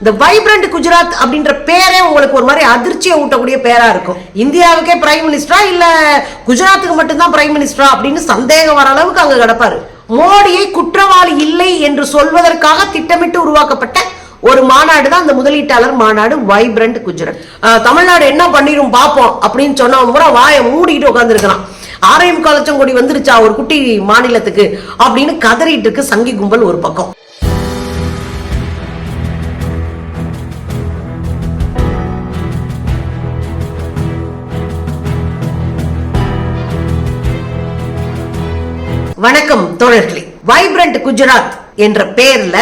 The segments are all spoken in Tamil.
இந்த வைப்ரண்ட் குஜராத் அப்படின்ற பேரே உங்களுக்கு ஒரு மாதிரி அதிர்ச்சியை ஊட்டக்கூடிய பேரா இருக்கும். இந்தியாவுக்கே பிரைம் மினிஸ்டரா இல்ல குஜராத்துக்கு மட்டும்தான் பிரைம் மினிஸ்டரா அப்படின்னு சந்தேகம் வர அளவுக்கு அங்க கிடப்பாரு. மோடியை குற்றவாளி இல்லை என்று சொல்வதற்காக திட்டமிட்டு உருவாக்கப்பட்ட ஒரு மாநாடு தான் அந்த முதலீட்டாளர் மாநாடு வைப்ரண்ட் குஜராத் தமிழ்நாடு என்ன பண்ணிரும் பார்ப்போம் அப்படின்னு சொன்னவன் பூரா வாயை மூடிட்டு உட்காந்துருக்கிறான் ஆரையும் காலச்சம் கொடி வந்துருச்சா ஒரு குட்டி மாநிலத்துக்கு அப்படின்னு கதறிட்டு இருக்கு சங்கி கும்பல் ஒரு பக்கம். வணக்கம் தோழர்களே. வைப்ரண்ட் குஜராத் என்ற பெயர்ல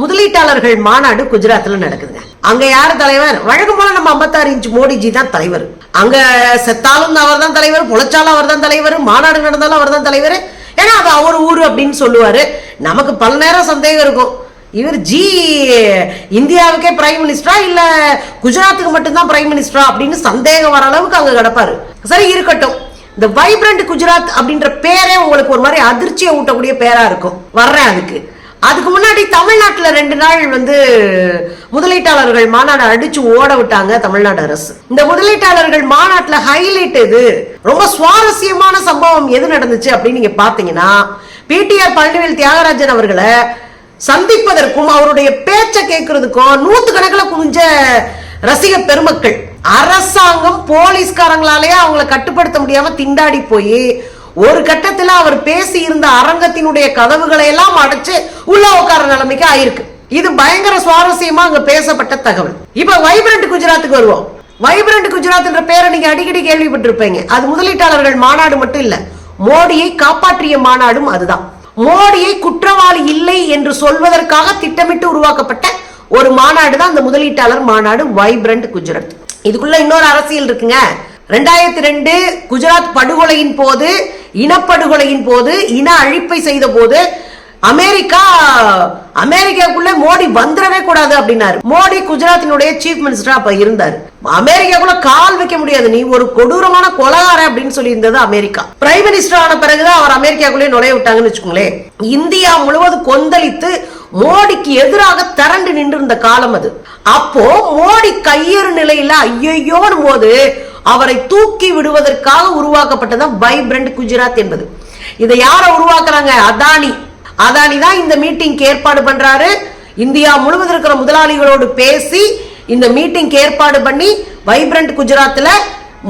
முதலீட்டாளர்கள் மாநாடு குஜராத்ல நடக்குதுங்க. அங்க யார் தலைவர்? வழக்கம் போல நம்ம 56 இன்ச் மோடிஜி தான் தலைவர். அங்க செத்தாலும் அவர் தான் தலைவர் பொழைச்சாலும் அவர் தான் தலைவர் மாநாடு நடந்தாலும் அவர் தான் தலைவர். ஏன்னா அது அவர் ஊர் அப்படின்னு சொல்லுவாரு. நமக்கு பல நேரம் சந்தேகம் இருக்கும். இவர் ஜி இந்தியாவுக்கே பிரைம் மினிஸ்டரா இல்ல குஜராத்துக்கு மட்டும்தான் பிரைம் மினிஸ்டரா அப்படின்னு சந்தேகம் வர அளவுக்கு அங்க கிடப்பாரு. சரி இருக்கட்டும். இந்த வைப்ரண்ட் குஜராத் அப்படின்ற பேரே உங்களுக்கு ஒரு மாதிரி அதிர்ச்சியை ஊட்டக்கூடிய பேரா இருக்கும். வர்றேன் அதுக்கு. அதுக்கு முன்னாடி தமிழ்நாட்டுல ரெண்டு நாள் வந்து முதலீட்டாளர்கள் மாநாடு அடிச்சு ஓட விட்டாங்க தமிழ்நாடு அரசு. இந்த முதலீட்டாளர்கள் மாநாட்டுல ஹைலைட் எது? ரொம்ப சுவாரஸ்யமான சம்பவம் எது நடந்துச்சு அப்படின்னு நீங்க பாத்தீங்கன்னா பிடிஆர் பழனிவேல் தியாகராஜன் அவர்களை சந்திப்பதற்கும் அவருடைய பேச்சை கேட்கறதுக்கும் நூத்து கணக்கில் குவிஞ்ச ரசிக பெருமக்கள். அரசாங்கம் போலீஸ்காரங்களாலேயே அவங்கள கட்டுப்படுத்த முடியாம திண்டாடி போய் ஒரு கட்டத்துல அவர் பேசி இருந்த அரங்கத்தினுடைய கதவுகளை எல்லாம் அடைச்சு உள்ள உட்கார நிலைமைக்கு ஆயிருக்கு. இது பயங்கர சுவாரஸ்யமா அங்க பேசப்பட்ட தகவல். இப்ப வைப்ரண்ட் குஜராத்துக்கு வருவோம். வைப்ரண்ட் குஜராத்ன்ற பேரை நீங்க அடிக்கடி கேள்விப்பட்டிருப்பீங்க. அது முதலீட்டாளர்கள் மாநாடு மட்டும் இல்ல மோடியை காப்பாற்றிய மாநாடும் அதுதான். மோடியை குற்றவாளி இல்லை என்று சொல்வதற்காக திட்டமிட்டு உருவாக்கப்பட்ட ஒரு மாநாடு தான் அந்த முதலீட்டாளர் மாநாடு வைப்ரண்ட் குஜராத். இதுக்குள்ள இன்னொரு அரசியல் இருக்குங்க. ரெண்டாயிரத்தி ரெண்டு குஜராத் படுகொலையின் போது இனப்படுகொலையின் போது இன அழிப்பை செய்த போது அமெரிக்கா அமெரிக்காக்குள்ள மோடி வந்துடவே கூடாது அப்படின்னாரு. மோடி குஜராத்தினுடைய சீஃப் மினிஸ்டரா அப்ப இருந்தார். அமெரிக்காக்குள்ள கால் வைக்க முடியாது. நீ ஒரு கொடூரமான கொலகார அப்படின்னு சொல்லி இருந்தது அமெரிக்கா. பிரைம் மினிஸ்டர் ஆன பிறகுதான் அவர் அமெரிக்காக்குள்ளே நுழைய விட்டாங்கன்னு வச்சுக்கோங்களேன். இந்தியா முழுவதும் கொந்தளித்து மோடிக்கு எதிராக திரண்டு நின்று இருந்த காலம் அது. அப்போ மோடி கையேறு நிலையில ஐயோன்னு போது அவரை தூக்கி விடுவதற்காக உருவாக்கப்பட்டதான் வைப்ரண்ட் குஜராத் என்பது. இதை யார உருவாக்குறாங்க? அதானி. அதானி தான் இந்த மீட்டிங்க்கு ஏற்பாடு பண்றாரு. இந்தியா முழுவதும் இருக்கிற முதலாளிகளோடு பேசி இந்த மீட்டிங்க்கு ஏற்பாடு பண்ணி வைப்ரண்ட் குஜராத்ல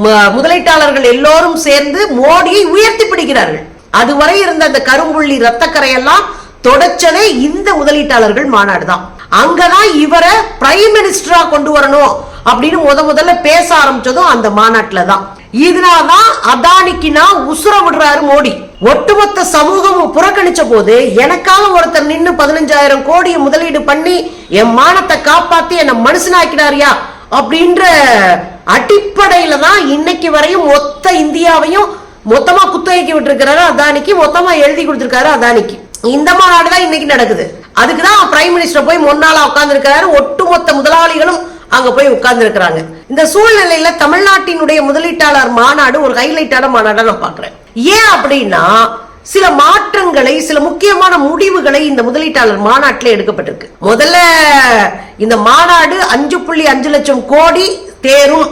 ம- முதலீட்டாளர்கள் எல்லோரும் சேர்ந்து மோடியை உயர்த்தி பிடிக்கிறார்கள். அதுவரை இருந்த அந்த கரும்புள்ளி ரத்தக்கரையெல்லாம் தொடச்சதே இந்த முதலீட்டாளர்கள் மாநாடு தான் அங்கதான் இவரை பிரைம் மினிஸ்டரா கொண்டு வரணும் அப்படின்னு முத முதல்ல பேச ஆரம்பிச்சதும் அந்த மாநாட்டுல தான் இதனாலதான் அதானிக்கு நான் உசுர விடுறாரு மோடி. ஒட்டுமொத்த சமூகமும் புறக்கணிச்ச போது எனக்காக ஒருத்தர் நின்னு பதினஞ்சாயிரம் கோடியை முதலீடு பண்ணி என் மானத்தை காப்பாத்தி என்ன மனுஷனாக்கினாரியா அப்படின்ற அடிப்படையில தான் இன்னைக்கு வரையும் மொத்த இந்தியாவையும் மொத்தமா குத்தகைக்கு விட்டுருக்கிறாரு அதானிக்கு மொத்தமா எழுதி கொடுத்திருக்காரு அதானிக்கு. இந்த மாநாடு தான் இன்னைக்கு நடக்குது. அதுக்கு தான் பிரைம் மினிஸ்டர் போய் முன்னால உட்கார்ந்து இருக்கிறாரு ஒட்டுமொத்த முதலாளிகளும் அங்க போய் உட்கார்ந்து இருக்கிறாங்க இந்த சூழ்நிலையில தமிழ்நாட்டினுடைய முதலீட்டாளர் மாநாடு ஒரு ஹைலைட்டான மாநாடா நான் பாக்குறேன் ஏன் அப்படின்னா சில மாற்றங்களை சில முக்கியமான முடிவுகளை இந்த முதலீட்டாளர் மாநாட்டில் எடுக்கப்பட்டிருக்கு. முதல்ல இந்த மாநாடு அஞ்சு புள்ளி அஞ்சு லட்சம் கோடி தேரும்.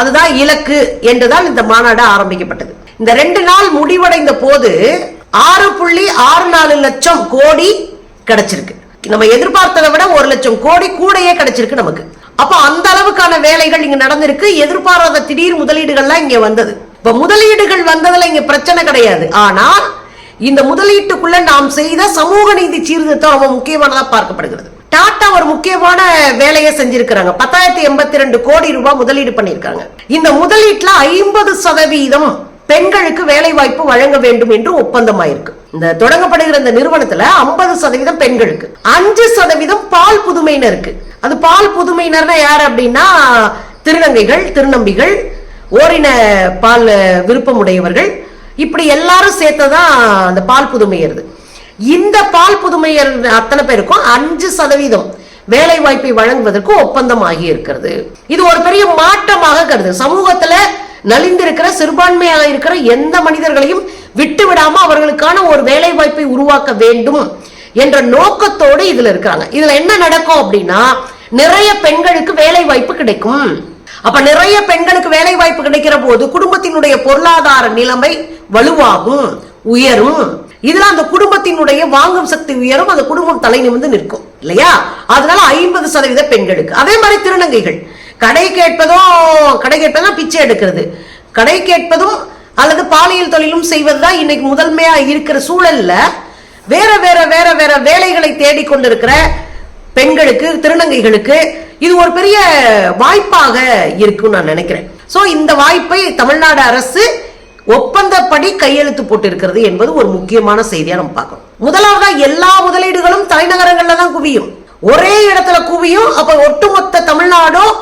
அதுதான் இலக்கு என்றுதான் இந்த மாநாடு ஆரம்பிக்கப்பட்டது. இந்த ரெண்டு நாள் முடிவடைந்த போது ஆறு புள்ளி ஆறு நாலு லட்சம் கோடி கிடைச்சிருக்கு. நம்ம எதிர்பார்த்ததை விட ஒரு லட்சம் கோடி கூடயே கிடைச்சிருக்கு நமக்கு. அப்ப அந்த அளவுக்கான வேலைகள் இங்க நடந்திருக்கு. எதிர்பாராத திடீர் முதலீடுகள்லாம் இங்க வந்தது. இப்ப முதலீடுகள் வந்ததுல இங்க பிரச்சனை கிடையாது. ஆனால் இந்த முதலீட்டுக்குள்ள நாம் செய்த சமூக நீதி சீர்திருத்தம் ரொம்ப முக்கியமானதா பார்க்கப்படுகிறது. டாடா ஒரு முக்கியமான வேலையை செஞ்சிருக்கிறாங்க. பத்தாயிரத்தி எண்பத்தி ரெண்டு கோடி ரூபாய் முதலீடு பண்ணிருக்காங்க இந்த முதலீட்டுல ஐம்பது சதவீதம் பெண்களுக்கு வேலை வாய்ப்பு வழங்க வேண்டும் என்று ஒப்பந்தமாயிருக்கு. இந்த தொடங்கப்படுகிற இந்த நிறுவனத்துல ஐம்பது சதவீதம் பெண்களுக்கு அஞ்சு சதவீதம் பால் புதுமையினருக்கு. அது பால் புதுமையினர்னா யார் அப்படின்னா திருநங்கைகள் திருநம்பிகள் ஓரின பால் விருப்பமுடையவர்கள். இப்படி எல்லாரும் சேர்த்ததான் அந்த பால் புதுமையர் இந்த பால் புதுமையர் அத்தனை பேருக்கும் அஞ்சு சதவீதம் வேலை வாய்ப்பை வழங்குவதற்கு ஒப்பந்தம் ஆகி இருக்கிறது இது ஒரு பெரிய மாற்றமாக கருது. சமூகத்துல நலிந்திருக்கிற சிறுபான்மையாக இருக்கிற எந்த மனிதர்களையும் விட்டு விடாம அவர்களுக்கான ஒரு வேலை வாய்ப்பை உருவாக்க வேண்டும் என்ற நோக்கத்தோடு இதுல இருக்கிறாங்க. இதுல என்ன நடக்கும் அப்படின்னா நிறைய பெண்களுக்கு வேலை வாய்ப்பு கிடைக்கும். அப்ப நிறைய பெண்களுக்கு வேலை வாய்ப்பு கிடைக்கிற போது குடும்பத்தினுடைய பொருளாதார நிலைமை வலுவாகும் உயரும். இதுல அந்த குடும்பத்தினுடைய வாங்கும் சக்தி உயரும் அந்த குடும்பம் தலை நிமிர்ந்து நிற்கும். இல்லையா? அதனால ஐம்பது சதவீத பெண்களுக்கு. அதே மாதிரி திருநங்கைகள். கடை கேட்பதும் கடை கேட்பதும் பிச்சை எடுக்கிறது. கடை கேட்பதும் அல்லது பாலியல் தொழிலும் செய்வதுதான் இன்னைக்கு முதன்மையா இருக்கிற சூழல்ல வேற வேற வேற வேற வேலைகளை தேடிக்கொண்டிருக்கிற பெண்களுக்கு திருநங்கைகளுக்கு இது ஒரு பெரிய வாய்ப்பாக இருக்கும்னு நான் நினைக்கிறேன். சோ இந்த வாய்ப்பை தமிழ்நாடு அரசு ஒப்பந்தப்படி கையெழுத்து போட்டிருக்கிறது என்பது ஒரு முக்கியமான செய்தியா நம்ம பார்க்கணும். முதலாவதா எல்லா முதலீடுகளும் தலைநகரங்கள்ல தான் குவியும். ஒரே இடத்துல குவியும் அப்ப ஒட்டுமொத்த தமிழ்நாடும்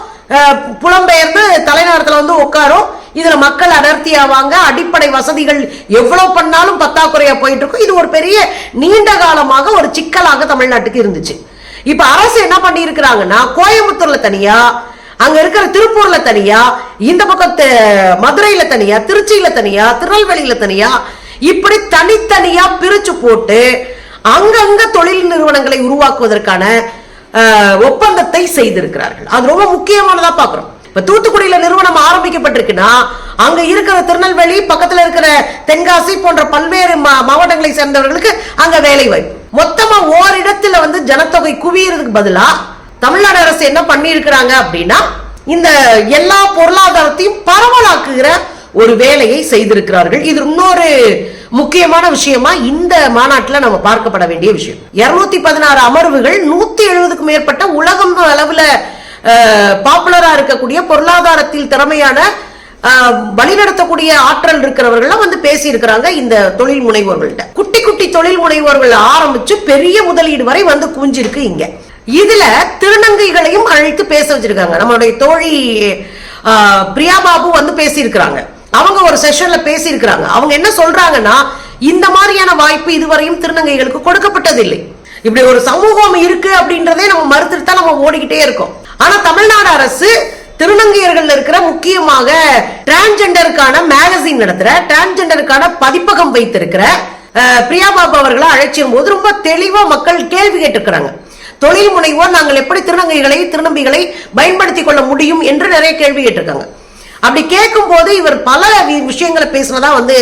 புலம்பெயர்ந்து தலைநகரத்துல வந்து உட்காரும். இதுல மக்கள் அடர்த்தி ஆவாங்க அடிப்படை வசதிகள் எவ்வளவு பண்ணாலும் பத்தாக்குறையா போயிட்டு இருக்கும் இது ஒரு பெரிய நீண்ட காலமாக ஒரு சிக்கலாக தமிழ்நாட்டுக்கு இருந்துச்சு. இப்ப அரசு என்ன பண்ணி இருக்கிறாங்கன்னா கோயம்புத்தூர்ல தனியா அங்க இருக்கிற திருப்பூர்ல தனியா இந்த பக்கம் மதுரையில தனியா திருச்சியில தனியா திருநெல்வேலியில தனியா இப்படி தனித்தனியா பிரிச்சு போட்டு அங்கங்க தொழில் நிறுவனங்களை உருவாக்குவதற்கான ஒப்பந்தத்தை செய்திருக்கிறார்கள். அது ரொம்ப முக்கியமானதா பாக்குறோம் இப்ப தூத்துக்குடியில நிறுவனம் ஆரம்பிக்கப்பட்டிருக்குன்னா அங்க இருக்கிற திருநெல்வேலி பக்கத்துல இருக்கிற தென்காசி போன்ற பல்வேறு மா- மாவட்டங்களை சேர்ந்தவர்களுக்கு அங்க வேலை வாய்ப்பு. மொத்தமா ஓரிடத்துல வந்து ஜனத்தொகை குவியறதுக்கு பதிலா தமிழ்நாடு அரசு என்ன பண்ணி இருக்கிறாங்க அப்படின்னா இந்த எல்லா பொருளாதாரத்தையும் பரவலாக்குகிற ஒரு வேலையை செய்திருக்கிறார்கள். இது இன்னொரு முக்கியமான விஷயமா இந்த மாநாட்டில் நம்ம பார்க்கப்பட வேண்டிய விஷயம். இருநூத்தி பதினாறு அமர்வுகள் நூத்தி எழுபதுக்கும் மேற்பட்ட உலகம் அளவுல பாப்புலரா இருக்கக்கூடிய பொருளாதாரத்தில் திறமையான வழிநடத்தக்கூடிய ஆற்றல் இருக்கிறவர்கள் வந்து பேசி இருக்கிறாங்க இந்த தொழில் முனைவோர்கள்ட்ட. குட்டி குட்டி தொழில் முனைவோர்கள் ஆரம்பிச்சு பெரிய முதலீடு வரை வந்து குவிஞ்சிருக்கு இங்க. இதுல திருநங்கைகளையும் அழைத்து பேச வச்சிருக்காங்க. நம்மளுடைய தோழி பிரியா பாபு வந்து பேசியிருக்கிறாங்க. அவங்க ஒரு செஷன்ல பேசியிருக்கிறாங்க. அவங்க என்ன சொல்றாங்கன்னா இந்த மாதிரியான வாய்ப்பு இதுவரையும் திருநங்கைகளுக்கு கொடுக்கப்பட்டதில்லை. இப்படி ஒரு சமூகம் இருக்கு அப்படின்றதே நம்ம மறுத்துட்டு தான் நம்ம ஓடிக்கிட்டே இருக்கோம். ஆனா தமிழ்நாடு அரசு திருநங்கையர்கள் இருக்கிற முக்கியமாக டிரான்ஜெண்டருக்கான மேகசின் நடத்துற டிரான்ஜெண்டருக்கான பதிப்பகம் வைத்திருக்கிற அஹ், பிரியா பாபு அவர்களை அழைச்சியும் போது ரொம்ப தெளிவா மக்கள் கேள்வி கேட்டிருக்கிறாங்க. தொழில் முனைவோர் நாங்கள் எப்படி திருநங்கைகளை திருநம்பிகளை பயன்படுத்திக் கொள்ள முடியும்? என்று நிறைய கேள்வி கேட்டிருக்காங்க. அப்படி கேட்கும் போது இவர் பல வி- விஷயங்களை பேசினதா வந்து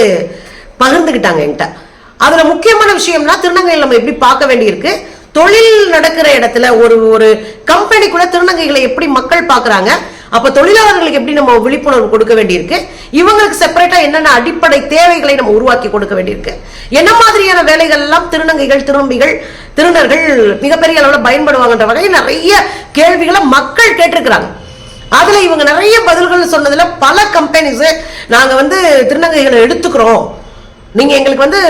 பகிர்ந்துக்கிட்டாங்க என்கிட்ட. அதுல முக்கியமான விஷயம்னா திருநங்கைகள் நம்ம எப்படி பார்க்க வேண்டியிருக்கு? தொழில் நடக்கிற இடத்துல ஒரு ஒரு கம்பெனிக்குள்ள திருநங்கைகளை எப்படி மக்கள் பார்க்குறாங்க? அப்ப தொழிலாளர்களுக்கு எப்படி நம்ம விழிப்புணர்வு கொடுக்க வேண்டியிருக்கு? இவங்களுக்கு செப்பரேட்டா என்னென்ன அடிப்படை தேவைகளை நம்ம உருவாக்கி கொடுக்க வேண்டியிருக்கு? என்ன மாதிரியான வேலைகள் எல்லாம் திருநங்கைகள் திருநம்பிகள் திருநர்கள் மிகப்பெரிய அளவுல பயன்படுவாங்கன்ற வகையில் நிறைய கேள்விகளை மக்கள் கேட்டிருக்கிறாங்க. அதுல இவங்க நிறைய பதில்கள் சொன்னதுல பல கம்பெனிஸ் நாங்க வந்து திருநங்கைகளை எடுத்துக்கிறோம். நீங்க எங்களுக்கு வந்து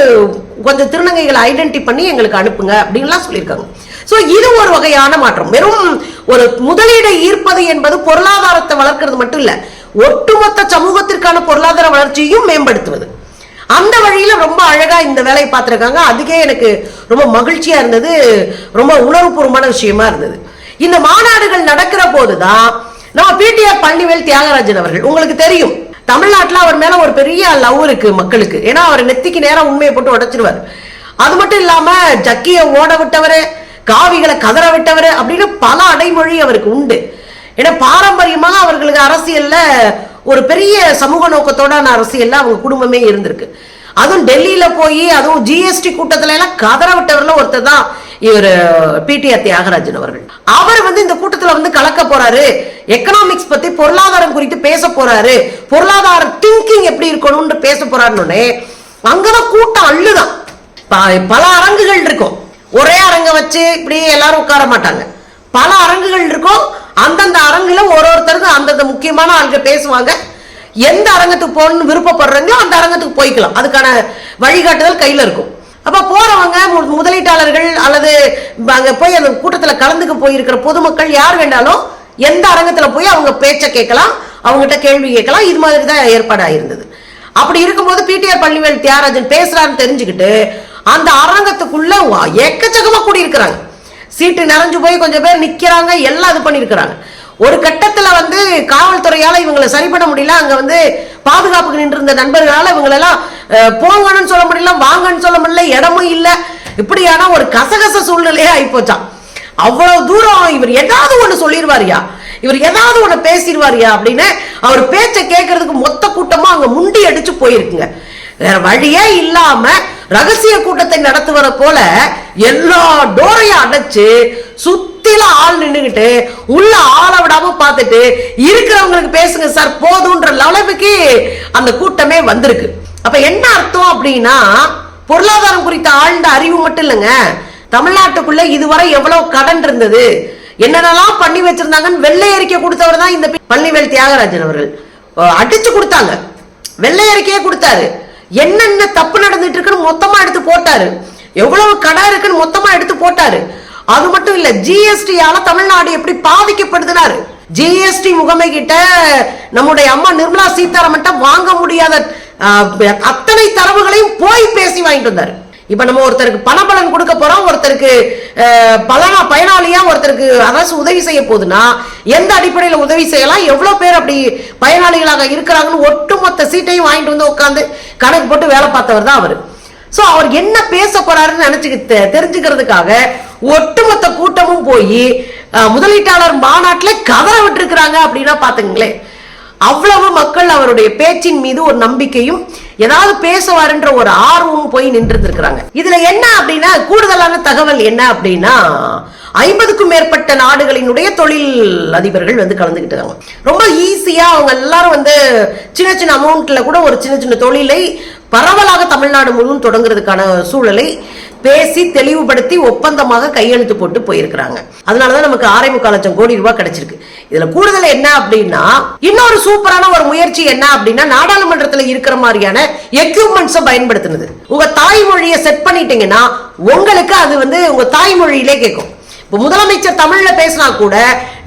கொஞ்சம் திருநங்கைகளை ஐடென்டி பண்ணி எங்களுக்கு அனுப்புங்க அப்படின்லாம் சொல்லியிருக்காங்க. ஸோ இது ஒரு வகையான மாற்றம். வெறும் ஒரு முதலீடை ஈர்ப்பது என்பது பொருளாதாரத்தை வளர்க்கிறது மட்டும் இல்லை ஒட்டுமொத்த சமூகத்திற்கான பொருளாதார வளர்ச்சியையும் மேம்படுத்துவது. அந்த வழியில ரொம்ப அழகா இந்த வேலையை பார்த்துருக்காங்க. அதுக்கே எனக்கு ரொம்ப மகிழ்ச்சியா இருந்தது. ரொம்ப உணர்வுபூர்வமான விஷயமா இருந்தது. இந்த மாநாடுகள் நடக்கிற போதுதான் நம்ம பிடிஆர் பழனிவேல் தியாகராஜன் அவர்கள். உங்களுக்கு தெரியும். தமிழ்நாட்டில் அவர் மேல ஒரு பெரிய லவ் இருக்கு மக்களுக்கு. ஏன்னா அவர் நெத்திக்கு நேரம் உண்மையை போட்டு உடைச்சிருவார். அது மட்டும் இல்லாம ஜக்கிய ஓட விட்டவரு காவிகளை கதற விட்டவரு அப்படின்னு பல அடைமொழி அவருக்கு உண்டு. ஏன்னா பாரம்பரியமாக அவர்களுக்கு அரசியல்ல ஒரு பெரிய சமூக நோக்கத்தோடான அரசியல்ல அவங்க குடும்பமே இருந்திருக்கு. அதுவும் டெல்லியில போய் அதுவும் ஜிஎஸ்டி கூட்டத்துல எல்லாம் கதற விட்டவர்ல ஒருத்தர் தான் இவர் பிடிஆர் தியாகராஜன் அவர்கள். அவர் வந்து இந்த கூட்டத்துல வந்து கலக்க போறாரு. எக்கனாமிக்ஸ் பத்தி பொருளாதாரம் குறித்து பேச போறாரு. பொருளாதார திங்கிங் எப்படி இருக்கணும்னு பேச போறாருன்னு அங்கதான் கூட்டம் அள்ளுதான். ப- பல அரங்குகள் இருக்கும். ஒரே அரங்க வச்சு இப்படி எல்லாரும் உட்கார மாட்டாங்க. பல அரங்குகள் இருக்கும். அந்தந்த அரங்குல ஒரு ஒருத்தருக்கும் அந்தந்த முக்கியமான ஆள்கள் பேசுவாங்க. எந்த அரங்கத்துக்கு போகணும்னு விருப்பப்படுறாங்களோ அந்த அரங்கத்துக்கு போய்க்கலாம். அதுக்கான வழிகாட்டுதல் கையில இருக்கும். அப்போ போறவங்க மு- முதலீட்டாளர்கள் அல்லது அங்கே போய் அந்த கூட்டத்தில் கலந்துக்க போயிருக்கிற பொதுமக்கள் யார் வேண்டாலும் எந்த அரங்கத்தில் போய் அவங்க பேச்சை கேட்கலாம் அவங்ககிட்ட கேள்வி கேட்கலாம். இது மாதிரி தான் ஏற்பாடாக இருந்தது அப்படி இருக்கும்போது பிடிஆர் பள்ளிவேல் தியாகராஜன் பேசுறாருன்னு தெரிஞ்சுக்கிட்டு அந்த அரங்கத்துக்குள்ள எக்கச்சக்கமா கூடி இருக்கிறாங்க சீட்டு நிறைஞ்சு போய் கொஞ்சம் பேர் நிக்கிறாங்க எல்லாம் இது பண்ணிருக்கிறாங்க ஒரு கட்டத்துல வந்து காவல்துறையால இவங்களை சரி பண்ண முடியல. அங்க வந்து பாதுகாப்புக்கு நின்று இருந்த நண்பர்களால இவங்களெல்லாம் போங்கன்னு சொல்ல முடியல வாங்கன்னு சொல்ல முடியல இடமும் இல்லை. இப்படியான ஒரு கசகச சூழ்நிலையே ஆகிப்போச்சான் அவ்வளவு தூரம் இவர் ஏதாவது ஒண்ணு சொல்லிடுவாரியா இவர் ஏதாவது ஒண்ணு பேசிடுவாரியா அப்படின்னு அவர் பேச்சை கேட்கறதுக்கு மொத்த கூட்டமா அங்க முண்டி அடிச்சு போயிருக்குங்க. வேற வழியே இல்லாம ரகசிய கூட்டத்தை நடத்துவத போல எல்லா டோரையும் அடைச்சு சுத்த வெளியில ஆள் நின்னுகிட்டு உள்ள ஆளை விடாம பார்த்துட்டு இருக்கிறவங்களுக்கு பேசுங்க சார் போதுன்ற லெவலுக்கு அந்த கூட்டமே வந்திருக்கு. அப்ப என்ன அர்த்தம் அப்படின்னா பொருளாதாரம் குறித்த ஆழ்ந்த அறிவு மட்டும் இல்லைங்க. தமிழ்நாட்டுக்குள்ள இதுவரை எவ்வளவு கடன் இருந்தது என்னென்னலாம் பண்ணி வச்சிருந்தாங்கன்னு வெள்ளை அறிக்கை கொடுத்தவர் தான் இந்த பள்ளிவேல் தியாகராஜன் அவர்கள். அடிச்சு கொடுத்தாங்க. வெள்ளை அறிக்கையே கொடுத்தாரு. என்னென்ன தப்பு நடந்துட்டு இருக்குன்னு மொத்தமா எடுத்து போட்டாரு. எவ்வளவு கடன் இருக்குன்னு மொத்தமா எடுத்து போட்டாரு. அது மட்டும் இல்ல ஜிஎஸ்டியால தமிழ்நாடு எப்படி பாதிக்கப்படுதுனாரு? ஜிஎஸ்டி முகமை கிட்ட நம்முடைய அம்மா நிர்மலா சீதாராமன் வாங்க முடியாத அத்தனை தரவுகளையும் போய் பேசி வாங்கிட்டு வந்தாரு. இப்ப நம்ம ஒருத்தருக்கு பணபலன் கொடுக்க போறோம் ஒருத்தருக்கு பலனா பயனாளியா ஒருத்தருக்கு அரசு உதவி செய்ய போகுதுன்னா எந்த அடிப்படையில உதவி செய்யலாம்? எவ்வளவு பேர் அப்படி பயனாளிகளாக இருக்கிறாங்கன்னு ஒட்டுமொத்த சீட்டையும் வாங்கிட்டு வந்து உட்காந்து கணக்கு போட்டு வேலை பார்த்தவர் தான் அவர். ஸோ அவர் என்ன பேச போறாருன்னு நினைச்சுக்க தெ- தெரிஞ்சுக்கிறதுக்காக ஒட்டுமொத்த கூட்டமும் போய் முதலீட்டாளர் மாநாட்டில் கதற விட்டுருக்கிறாங்க அப்படின்னா பார்த்துங்களேன் அவ்வளவு மக்கள் அவருடைய பேச்சின் மீது ஒரு நம்பிக்கையும் ஏதாவது பேசுவாருன்ற ஒரு ஆர்வமும் போய் நின்று இதில் இதுல என்ன அப்படின்னா கூடுதலான தகவல் என்ன அப்படின்னா ஐம்பதுக்கும் மேற்பட்ட நாடுகளினுடைய தொழில் அதிபர்கள் வந்து கலந்துக்கிட்டாங்க ரொம்ப ஈஸியா அவங்க எல்லாரும் வந்து சின்ன சின்ன அமௌண்ட்ல கூட ஒரு சின்ன சின்ன தொழிலை பரவலாக தமிழ்நாடு முழுவதும் தொடங்குறதுக்கான சூழலை பேசி தெளிவுபடுத்தி ஒப்பந்தமாக கையெழுத்து போட்டு போயிருக்கிறாங்க. அதனாலதான் நமக்கு ஆறே முக்கால் லட்சம் கோடி ரூபாய் கிடைச்சிருக்கு. இதுல கூடுதல் என்ன அப்படின்னா இன்னொரு சூப்பரான ஒரு முயற்சி என்ன அப்படின்னா நாடாளுமன்றத்துல இருக்கிற மாதிரியான எக்யூப்மெண்ட்ஸை பயன்படுத்தினது. உங்க தாய்மொழியை செட் பண்ணிட்டீங்கன்னா உங்களுக்கு அது வந்து உங்க தாய்மொழியிலே கேட்கும். இப்போ முதலமைச்சர் தமிழ்ல பேசினா கூட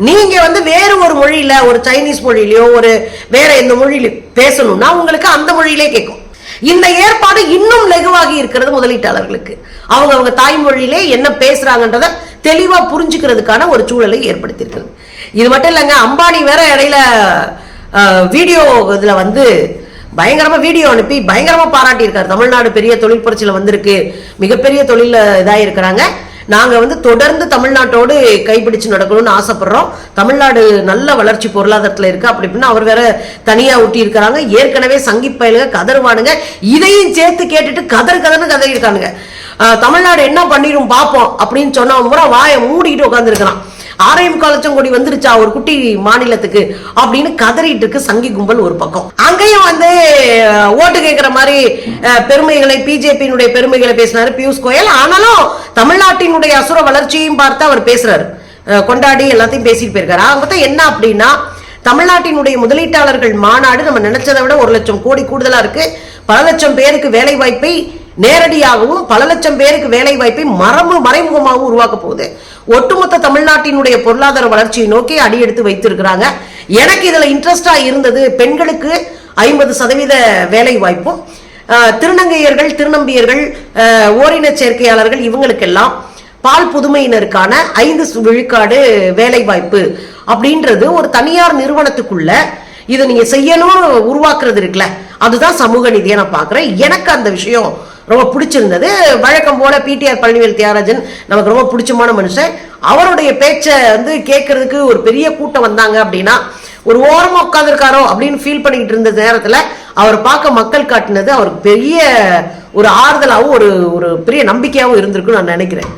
நீங்க வந்து வேறு ஒரு மொழியில ஒரு சைனீஸ் மொழியிலயோ ஒரு வேற எந்த மொழியில பேசணும்னா உங்களுக்கு அந்த மொழியிலே கேட்கும். இந்த ஏற்பாடு இன்னும் லகுவாகி இருக்கிறது முதலீட்டாளர்களுக்கு. அவங்க அவங்க தாய்மொழியிலே என்ன பேசுறாங்கன்றத தெளிவா புரிஞ்சுக்கிறதுக்கான ஒரு சூழலை ஏற்படுத்தியிருக்கிறது. இது மட்டும் இல்லைங்க அம்பானி வேற இடையில வீடியோ இதுல வந்து பயங்கரமா வீடியோ அனுப்பி பயங்கரமா பாராட்டியிருக்காரு. தமிழ்நாடு பெரிய தொழில் புரட்சியில வந்திருக்கு மிகப்பெரிய தொழில இதாக இருக்கிறாங்க நாங்கள் வந்து தொடர்ந்து தமிழ்நாட்டோடு கைப்பிடிச்சு நடக்கணும்னு ஆசைப்படுறோம். தமிழ்நாடு நல்ல வளர்ச்சி பொருளாதாரத்தில் இருக்குது அப்படி இப்படின்னு அவர் வேற தனியாக ஊட்டி இருக்கிறாங்க. ஏற்கனவே சங்கி பயலுங்க கதறுவானுங்க. இதையும் சேர்த்து கேட்டுட்டு கதறு கதர்னு கதறி இருக்கானுங்க தமிழ்நாடு என்ன பண்ணிடும் பார்ப்போம் அப்படின்னு சொன்னவன் பூரா வாயை மூடிக்கிட்டு உட்காந்துருக்கிறான் ஆறாயிரம் லட்சம் கோடி வந்துருச்சா ஒரு குட்டி மாநிலத்துக்கு அப்படின்னு கதறிட்டு இருக்கு சங்கி கும்பல் ஒரு பக்கம். அங்கேயும் வந்து ஓட்டு கேட்கிற மாதிரி பெருமைகளை பிஜேபியினுடைய பெருமைகளை பேசினாரு பியூஷ் கோயல். ஆனாலும் தமிழ்நாட்டினுடைய அசுர வளர்ச்சியும் பார்த்து அவர் பேசுறாரு. கொண்டாடி எல்லாத்தையும் பேசிட்டு போயிருக்காரு. அவங்க மொத்தம் என்ன அப்படின்னா தமிழ்நாட்டினுடைய முதலீட்டாளர்கள் மாநாடு நம்ம நினைச்சதை விட ஒரு லட்சம் கோடி கூடுதலா இருக்கு. பல லட்சம் பேருக்கு வேலை வாய்ப்பை நேரடியாகவும் பல லட்சம் பேருக்கு வேலை வாய்ப்பை மரபு மறைமுகமாகவும் உருவாக்க போகுது. ஒட்டுமொத்த தமிழ்நாட்டினுடைய பொருளாதார வளர்ச்சியை நோக்கி அடியெடுத்து வைத்திருக்கிறாங்க. எனக்கு இதுல இன்ட்ரெஸ்டா இருந்தது பெண்களுக்கு ஐம்பது சதவீத வேலை வாய்ப்பும் ஆஹ், திருநங்கையர்கள் திருநம்பியர்கள் ஓரின சேர்க்கையாளர்கள் இவங்களுக்கெல்லாம் பால் புதுமையினருக்கான ஐந்து விழுக்காடு வேலை வாய்ப்பு அப்படின்றது ஒரு தனியார் நிறுவனத்துக்குள்ள இதை நீங்க செய்யணும்னு உருவாக்குறது இருக்குல்ல. அதுதான் சமூக நீதியை நான் பாக்குறேன். எனக்கு அந்த விஷயம் ரொம்ப பிடிச்சிருந்தது. வழக்கம் போல பிடிஆர் பழனிவேல் தியாகராஜன் நமக்கு ரொம்ப பிடிச்சமான மனுஷன். அவருடைய பேச்சை வந்து கேட்கறதுக்கு ஒரு பெரிய கூட்டம் வந்தாங்க அப்படின்னா ஒரு ஓரமாக உட்காந்துருக்காரோ அப்படின்னு ஃபீல் பண்ணிக்கிட்டு இருந்த நேரத்தில் அவர் பார்க்க மக்கள் காட்டினது அவருக்கு பெரிய ஒரு ஆறுதலாகவும் ஒரு ஒரு பெரிய நம்பிக்கையாகவும் இருந்திருக்குன்னு நான் நினைக்கிறேன்.